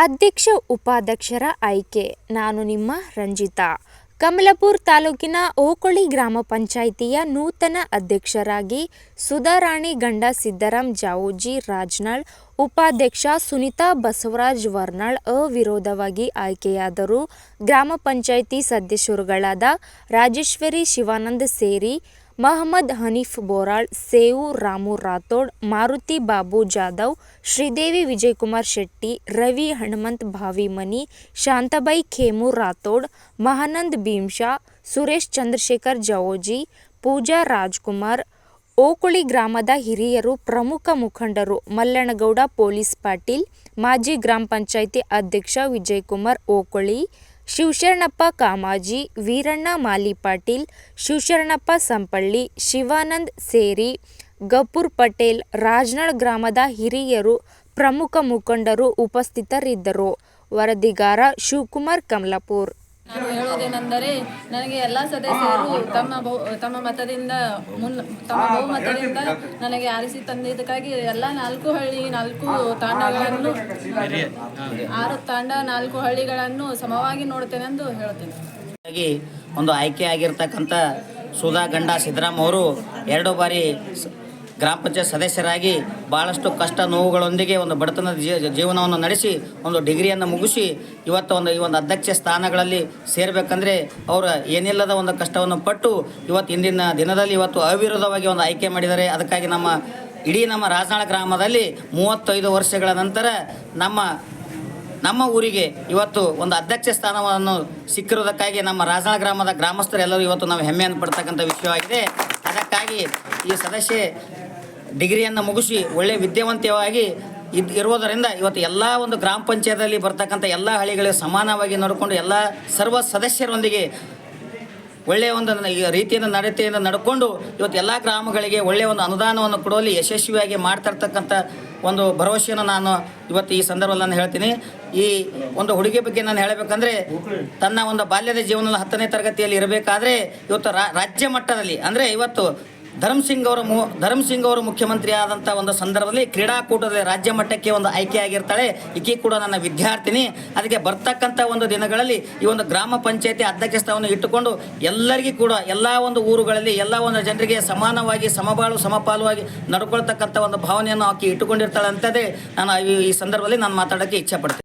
ಅಧ್ಯಕ್ಷ ಉಪಾಧ್ಯಕ್ಷರ ಆಯ್ಕೆ. ನಾನು ನಿಮ್ಮ ರಂಜಿತಾ. ಕಮಲಾಪುರ ತಾಲೂಕಿನ ಓಕೊಳಿ ಗ್ರಾಮ ಪಂಚಾಯಿತಿಯ ನೂತನ ಅಧ್ಯಕ್ಷರಾಗಿ ಸುಧಾರಾಣಿ ಗಂಡ ಸಿದ್ದರಾಮ್ ಜಾವೋಜಿ ರಾಜ್ನಾಳ್, ಉಪಾಧ್ಯಕ್ಷ ಸುನಿತಾ ಬಸವರಾಜ್ ವರ್ನಾಳ್ ಅವಿರೋಧವಾಗಿ ಆಯ್ಕೆಯಾದರು. ಗ್ರಾಮ ಪಂಚಾಯಿತಿ ಸದಸ್ಯರುಗಳಾದ ರಾಜೇಶ್ವರಿ ಶಿವಾನಂದ್ ಸೇರಿ ಮಹಮ್ಮದ್ ಹನೀಫ್ ಬೋರಾಳ್, ಸೇವು ರಾಮು ರಾಥೋಡ್, ಮಾರುತಿ ಬಾಬು ಜಾಧವ್, ಶ್ರೀದೇವಿ ವಿಜಯಕುಮಾರ್ ಶೆಟ್ಟಿ, ರವಿ ಹನುಮಂತ್ ಭಾವಿಮನಿ ಶಾಂತಬಾಯಿ ಖೇಮು ರಾಥೋಡ್, ಮಹಾನಂದ್ ಭೀಮ್ಶಾ ಸುರೇಶ್ ಚಂದ್ರಶೇಖರ್ ಜವೋಜಿ, ಪೂಜಾ ರಾಜ್ಕುಮಾರ್, ಓಕುಳಿ ಗ್ರಾಮದ ಹಿರಿಯರು ಪ್ರಮುಖ ಮುಖಂಡರು ಮಲ್ಲಣಗೌಡ ಪೊಲೀಸ್ ಪಾಟೀಲ್, ಮಾಜಿ ಗ್ರಾಮ ಪಂಚಾಯಿತಿ ಅಧ್ಯಕ್ಷ ವಿಜಯಕುಮಾರ್ ಓಕುಳಿ ಶಿವಶರಣಪ್ಪ ಕಾಮಾಜಿ, ವೀರಣ್ಣ ಮಾಲಿಪಾಟೀಲ್ ಶಿವಶರಣಪ್ಪ ಸಂಪಳ್ಳಿ, ಶಿವಾನಂದ್ ಸೇರಿ ಗಫೂರ್ ಪಟೇಲ್, ರಾಜನಾಳ್ ಗ್ರಾಮದ ಹಿರಿಯರು, ಪ್ರಮುಖ ಮುಖಂಡರು ಉಪಸ್ಥಿತರಿದ್ದರು. ವರದಿಗಾರ ಶಿವಕುಮಾರ್ ಕಮಲಾಪುರ್. ನಾನು ಹೇಳೋದೇನೆಂದರೆ ನನಗೆ ಎಲ್ಲ ಸದಸ್ಯರು ತಮ್ಮ ತಮ್ಮ ಮತದಿಂದ ಮುನ್, ತಮ್ಮ ಬಹುಮತದಿಂದ ನನಗೆ ಆರಿಸಿ ತಂದಿದ್ದಕ್ಕಾಗಿ ಎಲ್ಲ ನಾಲ್ಕು ಹಳ್ಳಿ, ನಾಲ್ಕು ತಾಂಡಗಳನ್ನು, ಆರು ತಾಂಡ, ನಾಲ್ಕು ಹಳ್ಳಿಗಳನ್ನು ಸಮವಾಗಿ ನೋಡ್ತೇನೆಂದು ಹೇಳ್ತೇನೆ ಒಂದು ಆಯ್ಕೆ ಆಗಿರ್ತಕ್ಕಂಥ ಸುಧಾ ಗಂಡ ಸಿದ್ದರಾಮ್ ಅವರು ಎರಡು ಬಾರಿ ಗ್ರಾಮ ಪಂಚಾಯತ್ ಸದಸ್ಯರಾಗಿ ಭಾಳಷ್ಟು ಕಷ್ಟ ನೋವುಗಳೊಂದಿಗೆ ಒಂದು ಬಡತನದ ಜೀ- ಜೀವನವನ್ನು ನಡೆಸಿ, ಒಂದು ಡಿಗ್ರಿಯನ್ನು ಮುಗಿಸಿ, ಇವತ್ತು ಒಂದು, ಈ ಒಂದು ಅಧ್ಯಕ್ಷ ಸ್ಥಾನಗಳಲ್ಲಿ ಸೇರಬೇಕಂದ್ರೆ ಅವರ ಏನಿಲ್ಲದ ಒಂದು ಕಷ್ಟವನ್ನು ಪಟ್ಟು ಇವತ್ತು ಇಂದಿನ ದಿನದಲ್ಲಿ ಇವತ್ತು ಅವಿರೋಧವಾಗಿ ಒಂದು ಆಯ್ಕೆ ಮಾಡಿದ್ದಾರೆ. ಅದಕ್ಕಾಗಿ ನಮ್ಮ ಇಡೀ ನಮ್ಮ ರಾಜನಾಳ ಗ್ರಾಮದಲ್ಲಿ ಮೂವತ್ತೈದು ವರ್ಷಗಳ ನಂತರ ನಮ್ಮ ನಮ್ಮ ಊರಿಗೆ ಇವತ್ತು ಒಂದು ಅಧ್ಯಕ್ಷ ಸ್ಥಾನವನ್ನು ಸಿಕ್ಕಿರೋದಕ್ಕಾಗಿ ನಮ್ಮ ರಾಜನಾಳ ಗ್ರಾಮದ ಗ್ರಾಮಸ್ಥರೆಲ್ಲರೂ ಇವತ್ತು ನಾವು ಹೆಮ್ಮೆಯನ್ನು ಪಡ್ತಕ್ಕಂಥ ವಿಷಯವಾಗಿದೆ. ಅದಕ್ಕಾಗಿ ಈ ಸದಸ್ಯೆ ಡಿಗ್ರಿಯನ್ನು ಮುಗಿಸಿ ಒಳ್ಳೆ ವಿದ್ಯಾವಂತವಾಗಿ ಇದ್ ಇರುವುದರಿಂದ ಇವತ್ತು ಎಲ್ಲ ಒಂದು ಗ್ರಾಮ ಪಂಚಾಯತಲ್ಲಿ ಬರ್ತಕ್ಕಂಥ ಎಲ್ಲ ಹಳ್ಳಿಗಳಿಗೆ ಸಮಾನವಾಗಿ ನೋಡಿಕೊಂಡು ಎಲ್ಲ ಸರ್ವ ಸದಸ್ಯರೊಂದಿಗೆ ಒಳ್ಳೆಯ ಒಂದು ರೀತಿಯಿಂದ ನಡತೆಯಿಂದ ನಡ್ಕೊಂಡು ಇವತ್ತು ಎಲ್ಲ ಗ್ರಾಮಗಳಿಗೆ ಒಳ್ಳೆಯ ಒಂದು ಅನುದಾನವನ್ನು ಕೊಡುವಲ್ಲಿ ಯಶಸ್ವಿಯಾಗಿ ಮಾಡ್ತಾ ಇರ್ತಕ್ಕಂಥ ಒಂದು ಭರವಸೆಯನ್ನು ನಾನು ಇವತ್ತು ಈ ಸಂದರ್ಭದಲ್ಲಿ ನಾನು ಹೇಳ್ತೀನಿ. ಈ ಒಂದು ಹುಡುಗಿ ಬಗ್ಗೆ ನಾನು ಹೇಳಬೇಕಂದ್ರೆ ತನ್ನ ಒಂದು ಬಾಲ್ಯದ ಜೀವನದಲ್ಲಿ ಹತ್ತನೇ ತರಗತಿಯಲ್ಲಿ ಇರಬೇಕಾದ್ರೆ ಇವತ್ತು ರಾಜ್ಯ ಮಟ್ಟದಲ್ಲಿ ಅಂದರೆ ಇವತ್ತು ಧರ್ಮ್ ಸಿಂಗ್ ಅವರು ಮು, ಧರ್ಮ್ ಸಿಂಗ್ ಅವರು ಮುಖ್ಯಮಂತ್ರಿ ಆದಂಥ ಒಂದು ಸಂದರ್ಭದಲ್ಲಿ ಕ್ರೀಡಾಕೂಟದಲ್ಲಿ ರಾಜ್ಯ ಮಟ್ಟಕ್ಕೆ ಒಂದು ಆಯ್ಕೆ ಆಗಿರ್ತಾಳೆ ಈಕೆ ಕೂಡ ನನ್ನ ವಿದ್ಯಾರ್ಥಿನಿ. ಅದಕ್ಕೆ ಬರ್ತಕ್ಕಂಥ ಒಂದು ದಿನಗಳಲ್ಲಿ ಈ ಒಂದು ಗ್ರಾಮ ಪಂಚಾಯತಿ ಅಧ್ಯಕ್ಷ ಸ್ಥಾನವನ್ನು ಇಟ್ಟುಕೊಂಡು ಎಲ್ಲರಿಗೂ ಕೂಡ ಎಲ್ಲ ಒಂದು ಊರುಗಳಲ್ಲಿ ಎಲ್ಲ ಒಂದು ಜನರಿಗೆ ಸಮಾನವಾಗಿ, ಸಮಬಾಳು, ಸಮಪಾಲುವಾಗಿ ನಡ್ಕೊಳ್ತಕ್ಕಂಥ ಒಂದು ಭಾವನೆಯನ್ನು ಆಕೆ ಇಟ್ಟುಕೊಂಡಿರ್ತಾಳೆ ಅಂತದೇ ನಾನು ಈ- ಈ ಸಂದರ್ಭದಲ್ಲಿ ನಾನು ಮಾತಾಡೋಕ್ಕೆ ಇಚ್ಛೆ ಪಡ್ತೀನಿ.